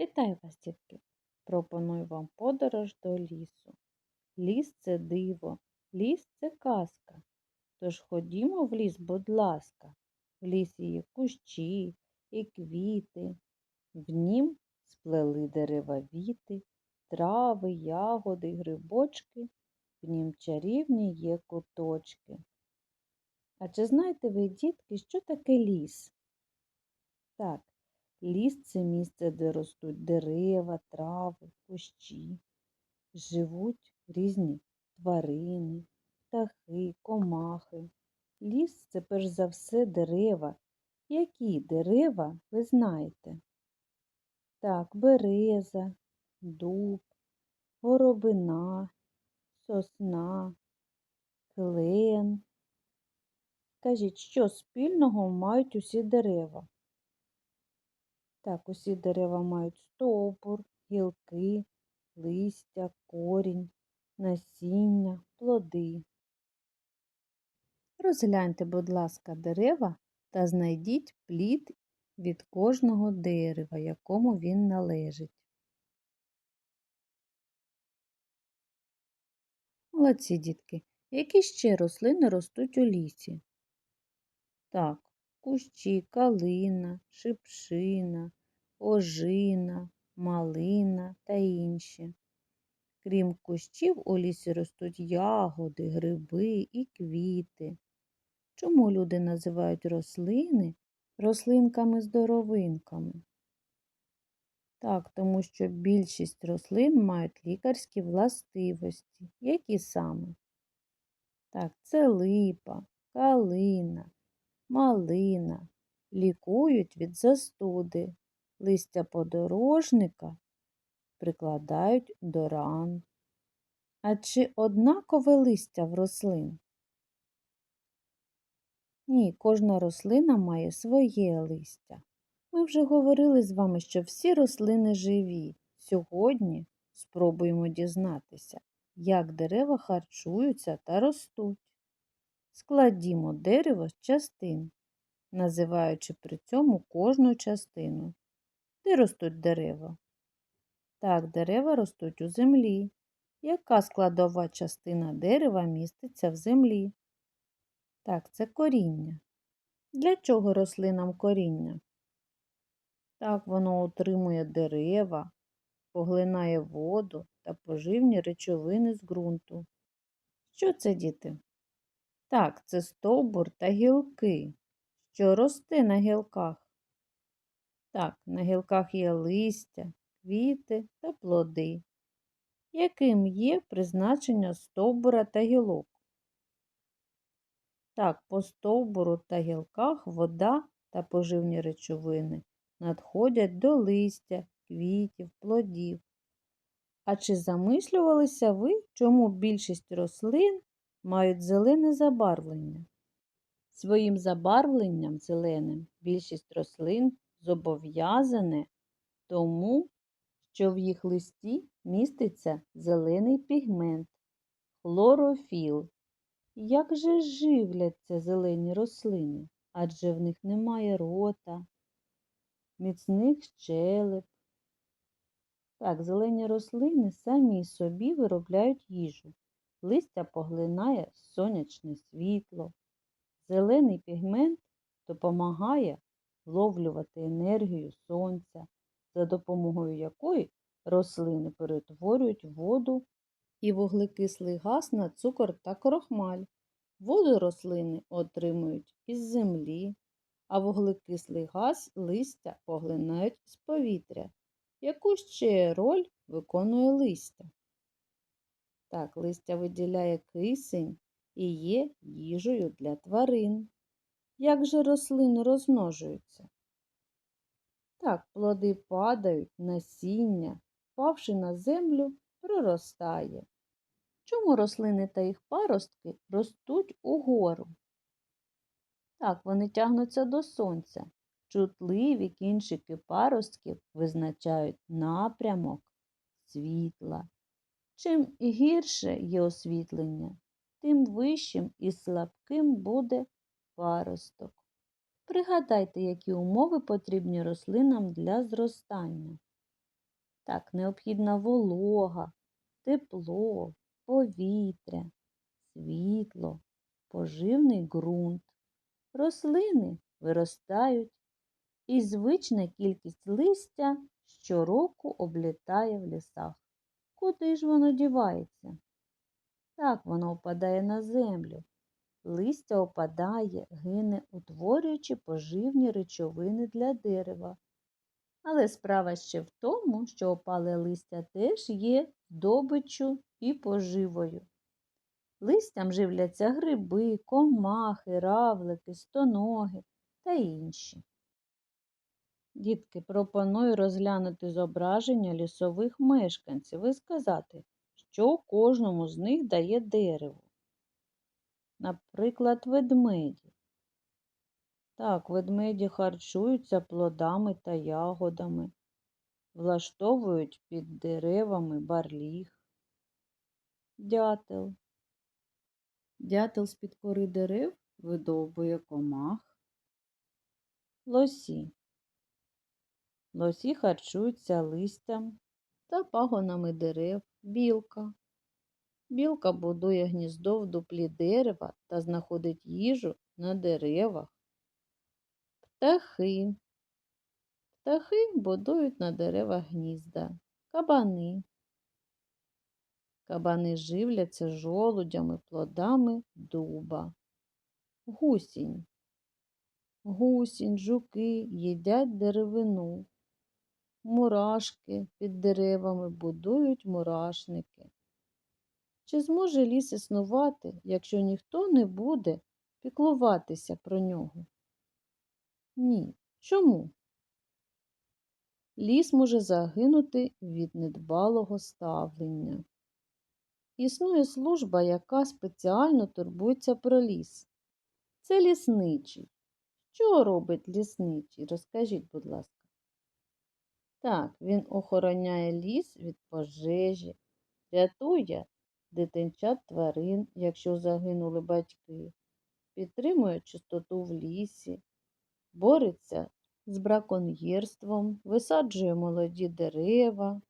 Вітаю вас, дітки! Пропоную вам подорож до лісу. Ліс це диво, ліс це казка. Тож ходімо в ліс, будь ласка, в лісі є кущі і квіти. В нім сплели дерева віти, трави, ягоди, грибочки, в нім чарівні є куточки. А чи знаєте ви, дітки, що таке ліс? Так, Ліс це місце, де ростуть дерева, трави, кущі. Живуть різні тварини, птахи, комахи. Ліс це перш за все дерева. Які дерева ви знаєте? Так, береза, дуб, горобина, сосна, клен. Кажіть, що спільного мають усі дерева? Так, усі дерева мають стовбур, гілки, листя, корінь, насіння, плоди. Розгляньте, будь ласка, дерева та знайдіть плід від кожного дерева, якому він належить. Молодці, дітки, які ще рослини ростуть у лісі? Так, кущі, калина, шипшина, ожина, малина та інші. Крім кущів, у лісі ростуть ягоди, гриби і квіти. Чому люди називають рослини рослинками-здоровинками? Так, тому що більшість рослин мають лікарські властивості. Які саме? Так, це липа, калина, малина, лікують від застуди, листя подорожника прикладають до ран. А чи однакове листя в рослин? Ні, кожна рослина має своє листя. Ми вже говорили з вами, що всі рослини живі. Сьогодні спробуємо дізнатися, як дерева харчуються та ростуть. Складімо дерево з частин, називаючи при цьому кожну частину. Де ростуть дерева? Так, дерева ростуть у землі. Яка складова частина дерева міститься в землі? Так, це коріння. Для чого рослинам коріння? Так, воно утримує дерева, поглинає воду та поживні речовини з ґрунту. Що це, діти? Так, це стовбур та гілки. Що росте на гілках? Так, на гілках є листя, квіти та плоди. Яким є призначення стовбура та гілок? Так, по стовбуру та гілках вода та поживні речовини надходять до листя, квітів, плодів. А чи замислювалися ви, чому більшість рослин мають зелене забарвлення? Своїм забарвленням зеленим більшість рослин зобов'язане тому, що в їх листі міститься зелений пігмент, хлорофіл. Як же живляться зелені рослини? Адже в них немає рота, міцних щелеп. Так, зелені рослини самі собі виробляють їжу. Листя поглинає сонячне світло. Зелений пігмент допомагає вловлювати енергію сонця, за допомогою якої рослини перетворюють воду і вуглекислий газ на цукор та крохмаль. Воду рослини отримують із землі, а вуглекислий газ листя поглинають з повітря. Яку ще роль виконує листя? Так, листя виділяє кисень і є їжею для тварин. Як же рослини розмножуються? Так, плоди падають, насіння, впавши на землю, проростає. Чому рослини та їх паростки ростуть угору? Так, вони тягнуться до сонця. Чутливі кінчики паростків визначають напрямок світла. Чим гірше є освітлення, тим вищим і слабким буде паросток. Пригадайте, які умови потрібні рослинам для зростання. Так, необхідна волога, тепло, повітря, світло, поживний ґрунт. Рослини виростають, і звична кількість листя щороку облітає в лісах. Куди ж воно дівається? Так воно опадає на землю. Листя опадає, гине, утворюючи поживні речовини для дерева. Але справа ще в тому, що опале листя теж є здобиччю і поживою. Листям живляться гриби, комахи, равлики, стоноги та інші. Дітки, пропоную розглянути зображення лісових мешканців і сказати, що кожному з них дає дерево. Наприклад, ведмеді. Так, ведмеді харчуються плодами та ягодами, влаштовують під деревами барліг. Дятел. Дятел з-під кори дерев видовбує комах. Лосі. Лосі харчуються листям та пагонами дерев, білка. Білка будує гніздо в дуплі дерева та знаходить їжу на деревах. Птахи. Птахи будують на деревах гнізда. Кабани. Кабани живляться жолудями, плодами дуба. Гусінь. Гусінь, жуки їдять деревину. Мурашки під деревами будують мурашники. Чи зможе ліс існувати, якщо ніхто не буде піклуватися про нього? Ні. Чому? Ліс може загинути від недбалого ставлення. Існує служба, яка спеціально турбується про ліс. Це лісничий. Що робить лісничий? Розкажіть, будь ласка. Так, він охороняє ліс від пожежі, рятує дитинчат тварин, якщо загинули батьки, підтримує чистоту в лісі, бореться з браконьєрством, висаджує молоді дерева,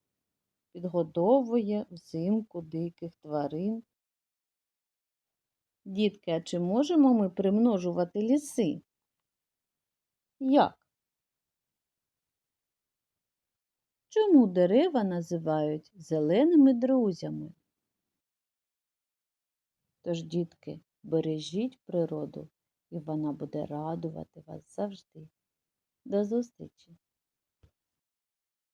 підгодовує взимку диких тварин. Дітки, а чи можемо ми примножувати ліси? Як? Чому дерева називають зеленими друзями? Тож, дітки, бережіть природу, і вона буде радувати вас завжди. До зустрічі!